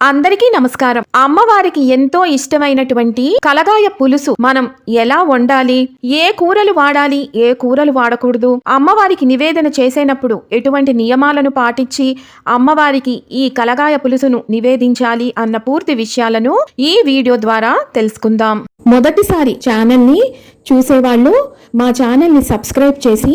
అందరికీ నమస్కారం. అమ్మవారికి ఎంతో ఇష్టమైనటువంటి కలగాయ పులుసు మనం ఎలా వండాలి? ఏ కూరలు వాడాలి? ఏ కూరలు వాడకూడదు? అమ్మవారికి నివేదన చేసేటప్పుడు ఎటువంటి నియమాలను పాటించి అమ్మవారికి ఈ కలగాయ పులుసును నివేదించాలి అన్న పూర్తి విషయాలను ఈ వీడియో ద్వారా తెలుసుకుందాం. మొదటిసారి ఛానల్ని చూసేవాళ్ళు మా ఛానల్ని సబ్స్క్రైబ్ చేసి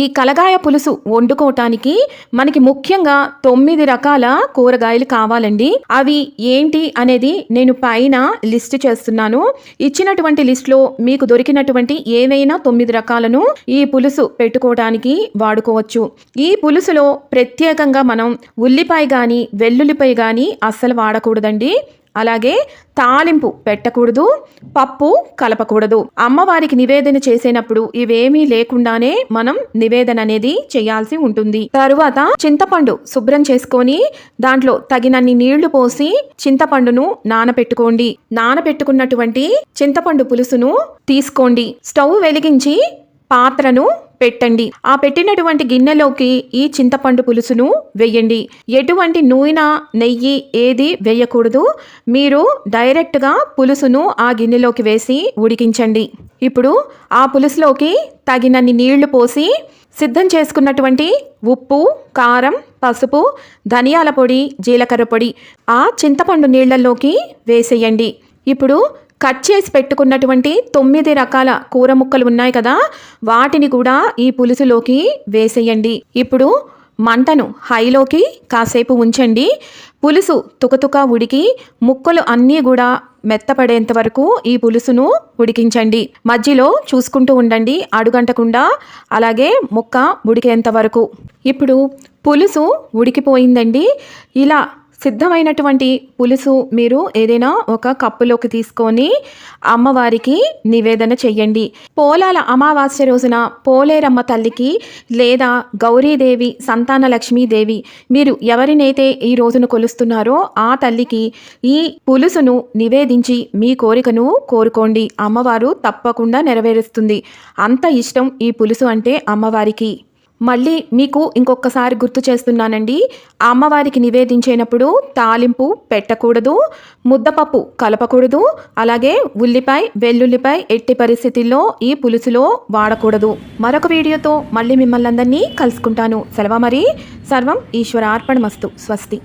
ఈ కలగాయ పులుసు వండుకోవటానికి మనకి ముఖ్యంగా తొమ్మిది రకాల కూరగాయలు కావాలండి. అవి ఏంటి అనేది నేను పైన లిస్ట్ చేస్తున్నాను. ఇచ్చినటువంటి లిస్ట్లో మీకు దొరికినటువంటి ఏవైనా తొమ్మిది రకాలను ఈ పులుసు పెట్టుకోవడానికి వాడుకోవచ్చు. ఈ పులుసులో ప్రత్యేకంగా మనం ఉల్లిపాయ కానీ వెల్లుల్లిపాయ కానీ అస్సలు వాడకూడదండి. అలాగే తాలింపు పెట్టకూడదు పప్పు కలపకూడదు. అమ్మవారికి నివేదన చేసేటప్పుడు ఇవేమీ లేకుండానే మనం నివేదన అనేది చేయాల్సి ఉంటుంది. తరువాత చింతపండు శుభ్రం చేసుకొని దాంట్లో తగినన్ని నీళ్ళు పోసి చింతపండును నానపెట్టుకోండి. నానపెట్టుకున్నటువంటి చింతపండు పులుసును తీసుకోండి. స్టవ్ వెలిగించి పాత్రను పెట్టండి. ఆ పెట్టినటువంటి గిన్నెలోకి ఈ చింతపండు పులుసును వేయండి. ఎటువంటి నూనె నెయ్యి ఏది వేయకూడదు. మీరు డైరెక్ట్గా పులుసును ఆ గిన్నెలోకి వేసి ఉడికించండి. ఇప్పుడు ఆ పులుసులోకి తగినన్ని నీళ్ళు పోసి సిద్ధం చేసుకున్నటువంటి ఉప్పు కారం పసుపు ధనియాల పొడి జీలకర్ర పొడి ఆ చింతపండు నీళ్ళలోకి వేసేయండి. ఇప్పుడు కట్ చేసి పెట్టుకున్నటువంటి తొమ్మిది రకాల కూర ముక్కలు ఉన్నాయి కదా వాటిని కూడా ఈ పులుసులోకి వేసేయండి. ఇప్పుడు మంటను హైలోకి కాసేపు ఉంచండి. పులుసు తుకతుక ఉడికి ముక్కలు అన్నీ కూడా మెత్తపడేంత వరకు ఈ పులుసును ఉడికించండి. మధ్యలో చూసుకుంటూ ఉండండి అడుగంటకుండా అలాగే ముక్క ఉడికేంత వరకు. ఇప్పుడు పులుసు ఉడికిపోయిందండి. ఇలా సిద్ధమైనటువంటి పులుసు మీరు ఏదైనా ఒక కప్పులోకి తీసుకొని అమ్మవారికి నివేదన చెయ్యండి. పోలాల అమావాస్య రోజున పోలేరమ్మ తల్లికి లేదా గౌరీదేవి సంతాన లక్ష్మీదేవి మీరు ఎవరినైతే ఈ రోజును కొలుస్తున్నారో ఆ తల్లికి ఈ పులుసును నివేదించి మీ కోరికను కోరుకోండి. అమ్మవారు తప్పకుండా నెరవేరుస్తుంది. అంత ఇష్టం ఈ పులుసు అంటే అమ్మవారికి. మళ్ళీ మీకు ఇంకొకసారి గుర్తు చేస్తున్నానండి. అమ్మవారికి నివేదించేటప్పుడు తాలింపు పెట్టకూడదు ముద్దపప్పు కలపకూడదు అలాగే ఉల్లిపాయ వెల్లుల్లిపాయ ఎట్టి పరిస్థితుల్లో ఈ పులుసులో వాడకూడదు. మరొక వీడియోతో మళ్ళీ మిమ్మల్ని అందరినీ కలుసుకుంటాను. సెలవు మరి. సర్వం ఈశ్వరార్పణమస్తు. స్వస్తి.